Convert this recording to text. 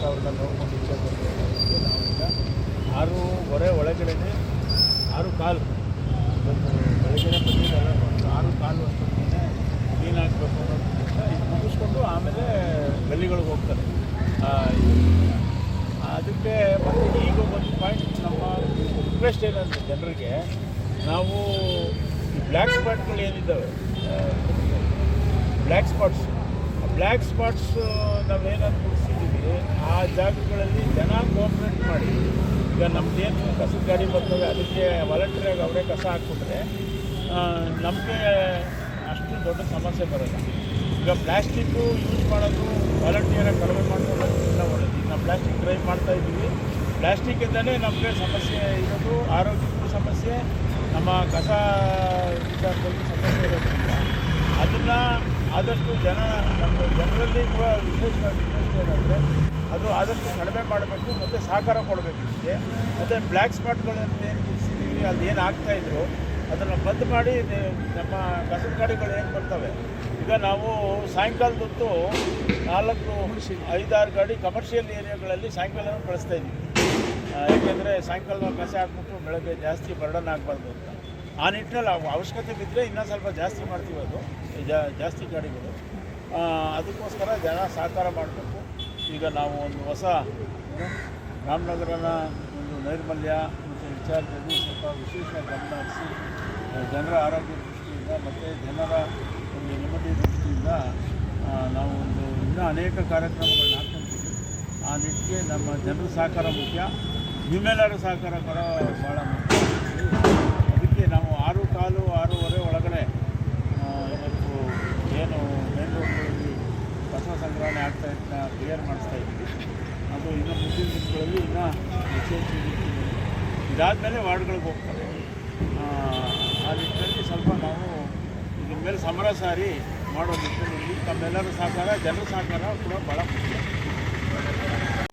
ವಾತಾವರಣ ನೋಡ್ಕೊಂಡು ಈಚೆ ಬರಬೇಕು ನಾವೀಗ ಆರೂವರೆ ಒಳಗಡೆನೆ ಆರು ಕಾಲು. ಒಂದು ಬೆಳಗ್ಗೆ ಒಂದು ಆರು ಕಾಲು ಅಷ್ಟೊತ್ತಿಗೆ ಕ್ಲೀನ್ ಹಾಕ್ಬೇಕು ಅನ್ನೋದಕ್ಕಿಂತ ಇದು ಮುಗಿಸ್ಕೊಂಡು ಆಮೇಲೆ ಗಲ್ಲಿಗಳಿಗೆ ಹೋಗ್ತಾರೆ. ಅದಕ್ಕೆ ಮತ್ತು ಈಗ ಒಂದು ಪಾಯಿಂಟ್ ನಮ್ಮ ರಿಕ್ವೆಸ್ಟ್ ಏನಂದ್ರೆ ಜನರಿಗೆ, ನಾವು ಬ್ಲ್ಯಾಕ್ ಸ್ಪಾಟ್ಗಳು ಏನಿದ್ದಾವೆ ಬ್ಲ್ಯಾಕ್ ಸ್ಪಾಟ್ಸ್ ಬ್ಲ್ಯಾಕ್ ಸ್ಪಾಟ್ಸ್ ನಾವೇನಾದ್ರು ಗುರುತಿಸಿದ್ದೀವಿ ಆ ಜಾಗಗಳಲ್ಲಿ ಜನ ಕೋಆಪ್ರೇಟ್ ಮಾಡಿ. ಈಗ ನಮ್ಮದೇನು ಕಸದ ಗಾಡಿ ಬರ್ತವೆ ಅದಕ್ಕೆ ವಾಲಂಟಿಯರಾಗಿ ಅವರೇ ಕಸ ಹಾಕ್ಬಿಟ್ರೆ ನಮಗೆ ಅಷ್ಟು ದೊಡ್ಡ ಸಮಸ್ಯೆ ಬರೋಲ್ಲ. ಈಗ ಪ್ಲ್ಯಾಸ್ಟಿಕ್ಕು ಯೂಸ್ ಮಾಡೋದು ವಾಲಂಟಿಯರಾಗಿ ಕಡಿಮೆ ಮಾಡ್ಕೊಳ್ಳೋದ್ರಿಂದ ಒಳ್ಳೆಯದು ಈಗ ನಾವು ಪ್ಲ್ಯಾಸ್ಟಿಕ್ ಡ್ರೈವ್ ಮಾಡ್ತಾ ಇದ್ದೀವಿ. ಪ್ಲ್ಯಾಸ್ಟಿಕ್ಕಿಂದಲೇ ನಮಗೆ ಸಮಸ್ಯೆ, ಇರೋದು ಆರೋಗ್ಯಕ್ಕೂ ಸಮಸ್ಯೆ, ನಮ್ಮ ಕಸ ವಿಚಾರದಲ್ಲಿ ಸಮಸ್ಯೆ ಅದನ್ನು ಆದಷ್ಟು ಜನ ನಮ್ಮ ಜನರಲ್ಲಿ ಕೂಡ ವಿಶೇಷವಾಗಿ ವಿಶೇಷ ಏನಂದರೆ ಅದು ಆದಷ್ಟು ಕಡಿಮೆ ಮಾಡಬೇಕು, ಮತ್ತು ಸಹಕಾರ ಕೊಡಬೇಕು ಇದಕ್ಕೆ ಮತ್ತು ಬ್ಲ್ಯಾಕ್ ಸ್ಪಾಟ್ಗಳನ್ನು ಏನು ಗುರುತಿಸಿದ್ದೀವಿ ಅಲ್ಲಿ ಏನು ಆಗ್ತಾಯಿದ್ರು ಅದನ್ನು ಬಂದ್ ಮಾಡಿ ನಮ್ಮ ಕಸದ ಗಾಡಿಗಳು ಏನು ಬರ್ತವೆ ಈಗ ನಾವು ಸಾಯಂಕಾಲದೊತ್ತು ನಾಲ್ಕು ಐದಾರು ಗಾಡಿ ಕಮರ್ಷಿಯಲ್ ಏರಿಯಾಗಳಲ್ಲಿ ಸಾಯಂಕಾಲ ಬಳಸ್ತಾ ಇದ್ದೀವಿ. ಯಾಕೆಂದರೆ ಸಾಯಂಕಾಲ ಕಸ ಹಾಕ್ಬಿಟ್ಟು ಬೆಳಗ್ಗೆ ಜಾಸ್ತಿ ಬರ್ಡನ್ ಆಗಬಾರ್ದು ಅಂತ. ಆ ನಿಟ್ಟಿನಲ್ಲಿ ಅವ್ ಅವಶ್ಯಕತೆ ಬಿದ್ದರೆ ಇನ್ನೂ ಸ್ವಲ್ಪ ಜಾಸ್ತಿ ಮಾಡ್ತೀವಿ ಅದು. ಜಾಸ್ತಿ ಗಾಡಿಗಳು. ಅದಕ್ಕೋಸ್ಕರ ಜನ ಸಹಕಾರ ಮಾಡಬೇಕು. ಈಗ ನಾವು ಒಂದು ಹೊಸ, ರಾಮನಗರನ ಒಂದು ನೈರ್ಮಲ್ಯ ಮತ್ತು ವಿಚಾರದಲ್ಲಿ ಸ್ವಲ್ಪ ವಿಶೇಷ ಗಮನ ಹರಿಸಿ ಜನರ ಆರೋಗ್ಯ ದೃಷ್ಟಿಯಿಂದ ಮತ್ತು ಜನರ ಒಂದು ನೆಮ್ಮದಿ ದೃಷ್ಟಿಯಿಂದ ನಾವು ಒಂದು ಇನ್ನೂ ಅನೇಕ ಕಾರ್ಯಕ್ರಮಗಳನ್ನ ಹಾಕ್ಕೊಂತೀವಿ ಆ ನಿಟ್ಟಿಗೆ ನಮ್ಮ ಜನರ ಸಹಕಾರ ಮುಖ್ಯ. ನಿಮ್ಮೆಲ್ಲರೂ ಸಹಕಾರ ಕೂಡ ಭಾಳ ಮುಖ್ಯ ಅದಕ್ಕೆ ನಾವು ಆರು ಕಾಲು ಆರೂವರೆ ಒಳಗಡೆ ಆ, ಇವತ್ತು ಏನು ಮೇನ್ ರೋಡ್ಗಳಲ್ಲಿ ಕಸ ಇದ್ದ ಕ್ಲಿಯರ್ ಮಾಡಿಸ್ತಾ ಇದ್ದೀವಿ. ಅದು ಇನ್ನು ಮುಂದಿನ ದಿನಗಳಲ್ಲಿ ಇನ್ನೂ ರೀತಿಯಲ್ಲಿ ಇದಾದಮೇಲೆ ವಾರ್ಡ್ಗಳಿಗೆ ಹೋಗ್ತಾರೆ. ಆ, ನಿಟ್ಟಿನಲ್ಲಿ ಸ್ವಲ್ಪ ನಾವು ಇದ್ರ ಮೇಲೆ ಸಮರ ಸಾರಿ ಮಾಡೋ ನಿಟ್ಟಿನಲ್ಲಿ ತಮ್ಮೆಲ್ಲರ ಸಹಕಾರ ಜನರ ಸಹಕಾರ ಕೂಡ ಭಾಳ ಮುಖ್ಯ.